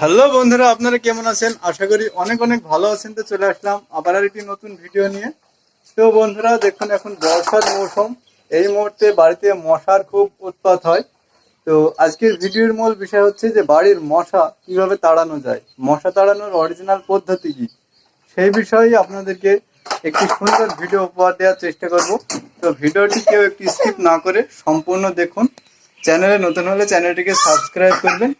Hello বন্ধুরা, আপনারা কেমন আছেন? আশা করি অনেক অনেক ভালো আছেন তো চলে আসলাম আবার আর একটি নতুন ভিডিও নিয়ে। তো বন্ধুরা, দেখুন এখন বর্ষার মৌসুম। এই মুহূর্তে বাড়িতে মশার খুব উৎপাত হয়। তো আজকের ভিডিওর মূল বিষয় হচ্ছে যে বাড়ির মশা কীভাবে তাড়ানো যায়? মশা তাড়ানোর অরিজিনাল পদ্ধতি কি? সেই বিষয়ে আপনাদেরকে একটি সুন্দর ভিডিও উপহার দেওয়ার চেষ্টা করব। তো ভিডিওটি কেউ একটি স্কিপ না করে সম্পূর্ণ দেখুন। চ্যানেলে নতুন হলে চ্যানেলটিকে সাবস্ক্রাইব করবেন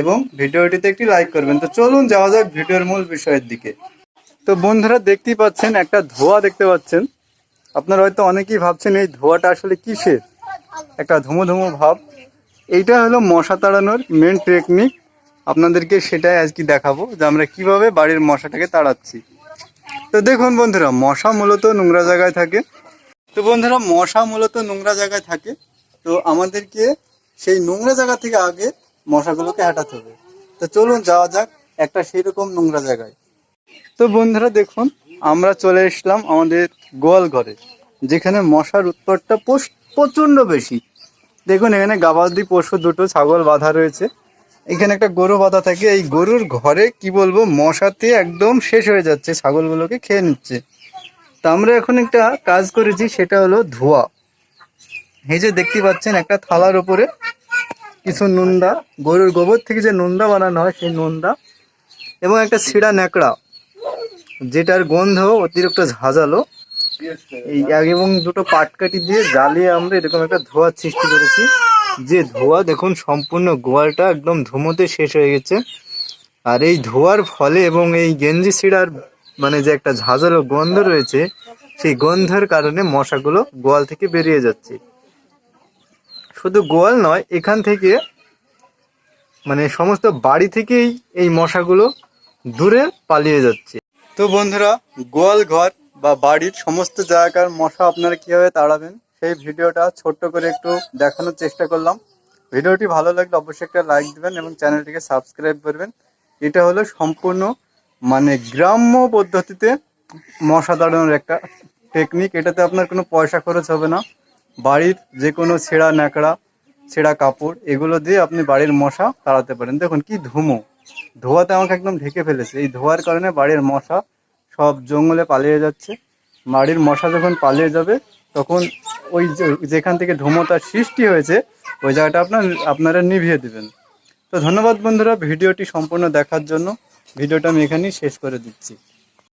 এবং ভিডিওটিতে একটি লাইক করবেন। তো চলুন যাওয়া যাক ভিডিওর মূল বিষয়ের দিকে। তো বন্ধুরা দেখতেই পাচ্ছেন, একটা ধোঁয়া দেখতে পাচ্ছেন। আপনারা হয়তো অনেকেই ভাবছেন, এই ধোঁয়াটা আসলে কিসের? একটা ধুমো ধুমো ভাব। এইটা হলো মশা তাড়ানোর মেন টেকনিক আপনাদেরকে সেটাই আজকে দেখাবো যে আমরা কীভাবে বাড়ির মশাটাকে তাড়াচ্ছি। তো দেখুন বন্ধুরা, মশা মূলত নোংরা জায়গায় থাকে। তো বন্ধুরা, মশা মূলত নোংরা জায়গায় থাকে। তো আমাদেরকে সেই নোংরা জায়গা থেকে আগে মশাগুলোকে হাঁটাতে হবে। তো চলুন যাওয়া যাক একটা সেরকম নোংরা জায়গায়। তো বন্ধুরা দেখুন, আমরা চলে এসলাম আমাদের গোয়াল ঘরে, যেখানে মশার উৎপাতটা প্রচণ্ড বেশি। দেখুন, এখানে গাবাদি পশু দুটো ছাগল বাঁধা রয়েছে। এখানে একটা গরু বাঁধা থাকে। এই গরুর ঘরে, কি বলব, মশাতে একদম শেষ হয়ে যাচ্ছে, ছাগলগুলোকে খেয়ে নিচ্ছে। তা আমরা এখন একটা কাজ করেছি, সেটা হলো ধোয়া। এই যে দেখতে পাচ্ছেন, একটা থালার উপরে কিছু নুনদা, গরুর গোবর থেকে যে নুনদা বানানো হয় সেই নুনদা, এবং একটা ছিঁড়া ন্যাকড়া, যেটার গন্ধ অতিরিক্ত ঝাঁঝালো। এই এবং দুটো পাটকাঠি দিয়ে জ্বালিয়ে আমরা এরকম একটা ধোঁয়ার সৃষ্টি করেছি। যে ধোঁয়া, দেখুন, সম্পূর্ণ গোয়ালটা একদম ধুমোতে শেষ হয়ে গেছে। আর এই ধোঁয়ার ফলে এবং এই গেঞ্জি ছিঁড়ার মানে যে একটা ঝাঁঝালো গন্ধ রয়েছে, সেই গন্ধের কারণে মশাগুলো গোয়াল থেকে বেরিয়ে যাচ্ছে। শুধু গোয়াল নয়, এখান থেকে মানে সমস্ত বাড়ি থেকেই এই মশাগুলো দূরে পালিয়ে যাচ্ছে। তো বন্ধুরা, গোয়াল ঘর বা বাড়ির সমস্ত জায়গার মশা আপনারা কীভাবে তাড়াবেন, সেই ভিডিওটা ছোট্ট করে একটু দেখানোর চেষ্টা করলাম। ভিডিওটি ভালো লাগলে অবশ্যই একটা লাইক দিবেন এবং চ্যানেলটিকে সাবস্ক্রাইব করবেন। এটা হলো সম্পূর্ণ মানে গ্রাম্য পদ্ধতিতে মশা তাড়ানোর একটা টেকনিক এটাতে আপনার কোনো পয়সা খরচ হবে না। বাড়ির যে কোনো ছেঁড়া ন্যাকড়া, ছেঁড়া কাপড়, এগুলো দিয়ে আপনি বাড়ির মশা তাড়াতে পারেন। দেখুন কি ধুমো। ধোয়াতে আমাকে একদম ঢেকে ফেলেছে। এই ধোয়ার কারণে বাড়ির মশা সব জঙ্গলে পালিয়ে যাচ্ছে। বাড়ির মশা যখন পালিয়ে যাবে, তখন ওই যেখান থেকে ধুমোটার সৃষ্টি হয়েছে, ওই জায়গাটা আপনার, আপনারা নিভিয়ে দেবেন। তো ধন্যবাদ বন্ধুরা, ভিডিওটি সম্পূর্ণ দেখার জন্য। ভিডিওটা আমি এখানেই শেষ করে দিচ্ছি।